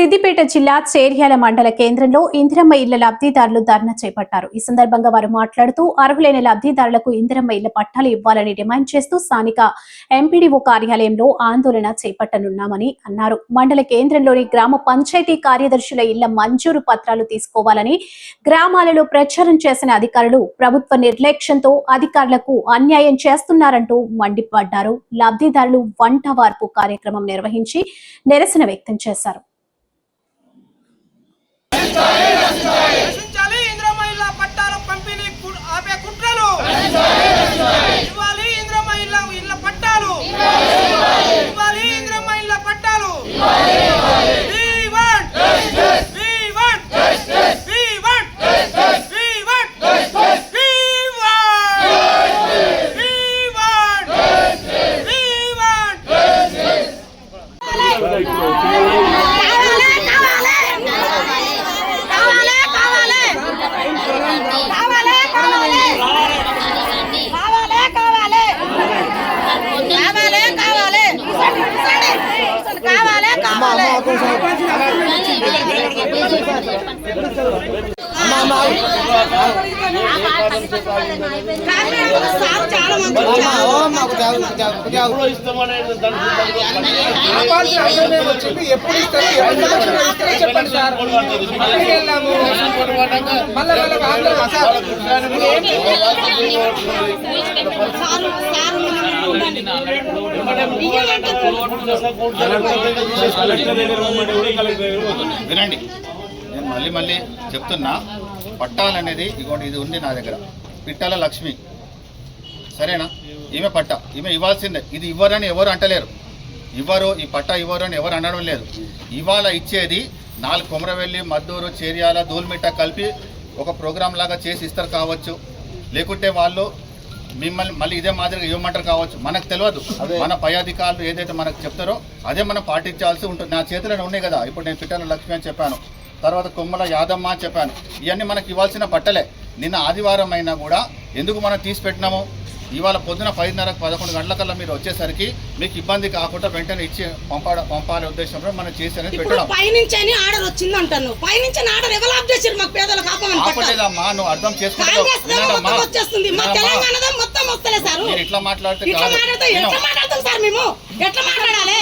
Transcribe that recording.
సిద్దిపేట జిల్లా చేర్యాల మండల కేంద్రంలో ఇందిరమ్మ ఇళ్ళ లబ్ధిదారులు ధర్నా చేపట్టారు. ఈ సందర్భంగా వారు మాట్లాడుతూ అర్హులైన లబ్ధిదారులకు ఇందిరమ్మ ఇళ్ళ పట్టాలు ఇవ్వాలని డిమాండ్ చేస్తూ స్థానిక ఎంపీడీఓ కార్యాలయంలో ఆందోళన చేపట్టనున్నామని అన్నారు. మండల కేంద్రంలోని గ్రామ పంచాయతీ కార్యదర్శుల ఇళ్ళ మంజూరు పత్రాలు తీసుకోవాలని గ్రామాలలో ప్రచారం చేసిన అధికారులు ప్రభుత్వ నిర్లక్ష్యంతో అధికారులకు అన్యాయం చేస్తున్నారంటూ మండిపడ్డారు. లబ్ధిదారులు వంట వార్పు కార్యక్రమం నిర్వహించి నిరసన వ్యక్తం చేశారు. కావాలి కావాలి మళ్ళీ వినండి. నేను మళ్ళీ మళ్ళీ చెప్తున్నా. పట్టాలనేది ఇగోండి ఇది ఉంది నా దగ్గర. పిట్టల లక్ష్మి. సరేనా? ఈమె పట్ట. ఈమె ఇవ్వాల్సిందే. ఇది ఇవ్వరని ఎవరు అంటలేరు. ఇవ్వరు ఈ పట్ట ఇవ్వరు అని ఎవరు అనడం లేదు. ఇవాళ ఇచ్చేది నాలుగు కొమరవెల్లి మద్దూరు చేర్యాల దూల్మిట్ట కలిపి ఒక ప్రోగ్రామ్ లాగా చేసి ఇస్తారు కావచ్చు. లేకుంటే వాళ్ళు మిమ్మల్ని మళ్ళీ ఇదే మాదిరిగా ఇవ్వమంటారు కావచ్చు. మనకు తెలియదు. మన పై అధికారులు ఏదైతే మనకు చెప్తారో అదే మనం పాటించాల్సి ఉంటుంది. నా చేతిలో ఉన్నాయి కదా. ఇప్పుడు నేను పిట్టల లక్ష్మి అని చెప్పాను. తర్వాత కొమ్మల యాదమ్మ అని చెప్పాను. ఇవన్నీ మనకి ఇవ్వాల్సిన పట్టలే నిన్న ఆదివారం అయినా కూడా ఎందుకు మనం తీసి పెట్టినాము? ఇవాళ పొద్దున పదిన్నర పదకొండు గంటలకల్లా మీరు వచ్చేసరికి మీకు ఇబ్బంది కాకుండా వెంటనే ఇచ్చి పంపాడ పంపాలనే ఉద్దేశంలో మనం చేసి అనేది ఇప్పుడు పెట్టడం పైనుంచి ఆర్డర్ వచ్చింది అంటాను. పైనుంచి ఆర్డర్ ఎవరు ఆఫ్ చేశారు మాకు పేదలకు. ఆపలేదమ్మా నువ్వు అర్థం చేసుకుంటావు ఇట్లా మాట్లాడితే ఎట్లా మాట్లాడాలి?